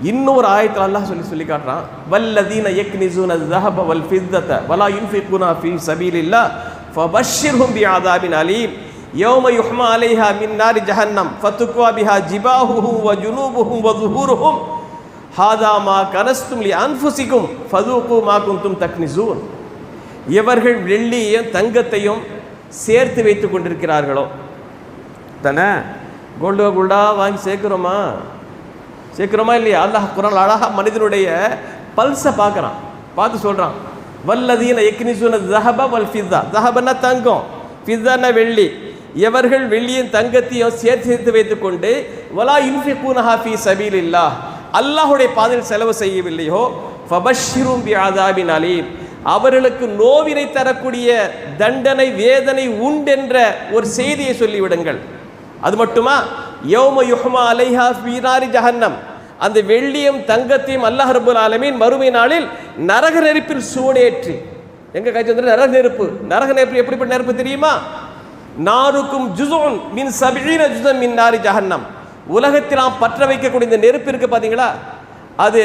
இன்னொரு ஆயத்தில் அல்லாஹ் சொல்லி சொல்லி காட்டுறான் வல்லதீன யக்னிசூன ஜஹப வல் ஃபித்தத வலா யுன்ஃபிகுனா ஃபீ சபீலில்லா ஃபபஷ்ஷிர்ஹும் பிஆதாபின் அலீம். யௌம யுஹ்மா அலைஹா மின் நாரி ஜஹன்னம் ஃபதுக்வா பிஹா ஜிபாஹுஹு வ ஜுனூபுஹும் வ ظுஹூருஹும் ஹாதா மா கனஸ்தும் லி அன்ஃபுசிக்கும் ஃபதூகு மா குந்தும் தக்னிசூன். இவர்கள் வெள்ளியையும் தங்கத்தையும் சேர்த்து வைத்து கொண்டிருக்கிறார்களோ? தானே? கோல்டு கோல்டாக வாங்கி சேர்க்குறோமா? சேர்க்கிறோமா இல்லையா? அல்லாஹ் குரான் அழகா மனிதனுடைய பல்ஸை பார்க்குறான். பார்த்து சொல்கிறான் வல்லதீன எக்னிசுன ஜஹபா வல் ஃபித்தா. ஜஹபன்னா தங்கம் ஃபித்தான்னா வெள்ளி. எவர்கள் வெள்ளியும் தங்கத்தையும் சேர்த்து சேர்த்து வைத்துக்கொண்டு வலா இன்ஃபி இன்ஃபிகூனஹா சபீல் இல்லா அல்லாஹ்வுடைய பாதையில் செலவு செய்யவில்லையோ? ஃபபஷ்ஷிரும் பி ஆதாபின் அலீம். அவர்களுக்கு நோவினை தரக்கூடிய தண்டனை வேதனை உண்டென்ற ஒரு செய்தியை சொல்லிவிடுங்கள். அது மட்டுமா? யோம யுஹ்மா அலைஹா ஃபீனாரி ஜஹன்னம். அந்த வெள்ளியும் தங்கத்தையும் அல்லாஹ் ரபுல் ஆலமீன் மறுமை நாளில் நரக நெருப்பில் சூடேற்றி எங்கே காய்ச்சி வந்து நரக நெருப்பு? நரக நெருப்பு எப்படிப்பட்ட நெருப்பு தெரியுமா? நாருக்கும் ஜுசோன் மின் சபீன ஜுசம் மின் நாரி ஜஹன்னம். உலகத்தில் நாம் பற்ற வைக்கக்கூடிய இந்த நெருப்பு இருக்கு பார்த்தீங்களா அது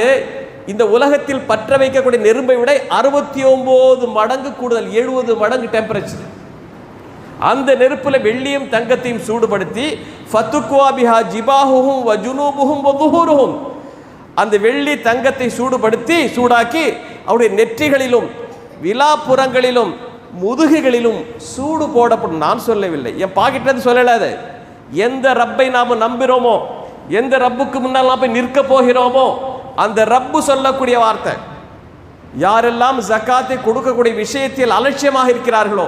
இந்த உலகத்தில் பற்ற வைக்கக்கூடிய நெருப்பை விட அறுபத்தி ஒம்பது மடங்கு கூடுதல் எழுபது மடங்கு டெம்பரேச்சர் அந்த நெருப்பில் வெள்ளியும் தங்கத்தையும் சூடுபடுத்தி ஃபத்துக்குவா பிஹா ஜிபாஹுஹும் வ ஜுனூபுஹும் வ அந்த வெள்ளி தங்கத்தை சூடுபடுத்தி சூடாக்கி அவருடைய நெற்றிகளிலும் விழாப்புறங்களிலும் முதுகுகளிலும் சூடு போடப்படும். நான் சொல்லவில்லை. என் பாக்கிட்டது சொல்லல அது. எந்த ரப்பை நாம் நம்புகிறோமோ எந்த ரப்புக்கு முன்னால் நாம் போய் நிற்க போகிறோமோ அந்த ரப்பு சொல்லக்கூடிய வார்த்தை யாரெல்லாம் ஜக்காத்தை கொடுக்கக்கூடிய விஷயத்தில் அலட்சியமாக இருக்கிறார்களோ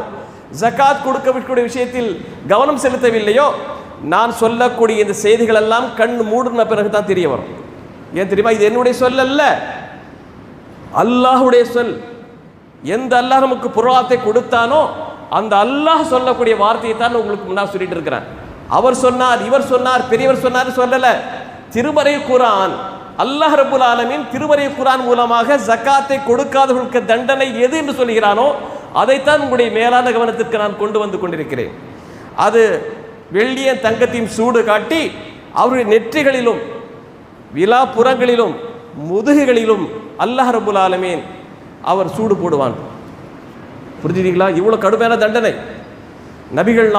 ஜக்காத் கொடுக்கக்கூடிய விஷயத்தில் கவனம் செலுத்தவில்லையோ? நான் சொல்லக்கூடிய இந்த செய்திகள் எல்லாம் கண் மூடின பிறகு தான் தெரிய வரும். ஏன் தெரியுமா? இது என்னுடைய சொல் அல்ல. அல்லாஹுடைய சொல். எந்த அல்லாஹ் நமக்கு புறாத்தை கொடுத்தானோ அந்த அல்லாஹ் சொல்லக்கூடிய வார்த்தையை தான் உங்களுக்கு முன்னால் சொல்லிட்டு இருக்கிறேன். அவர் சொன்னார் இவர் சொன்னார் பெரியவர் சொன்னார் சொல்லல. திருமறை குரான் அல்லாஹ் ரபுல் ஆலமின் திருமறை குரான் மூலமாக ஜக்காத்தை கொடுக்காதவர்களுக்கு தண்டனை எது என்று சொல்கிறானோ அதைத்தான் உங்களுடைய மேலான கவனத்திற்கு நான் கொண்டு வந்து கொண்டிருக்கிறேன். அது வெள்ளிய தங்கத்தையும் சூடு காட்டி அவருடைய நெற்றிகளிலும் விழாப்புறங்களிலும் முதுகுகளிலும் அல்லாஹ் ரபுல் ஆலமீன் அவர் சூடு போடுவான். புரிஞ்சுதீங்களா? இவ்வளோ கடுமையான தண்டனை. நபிகள்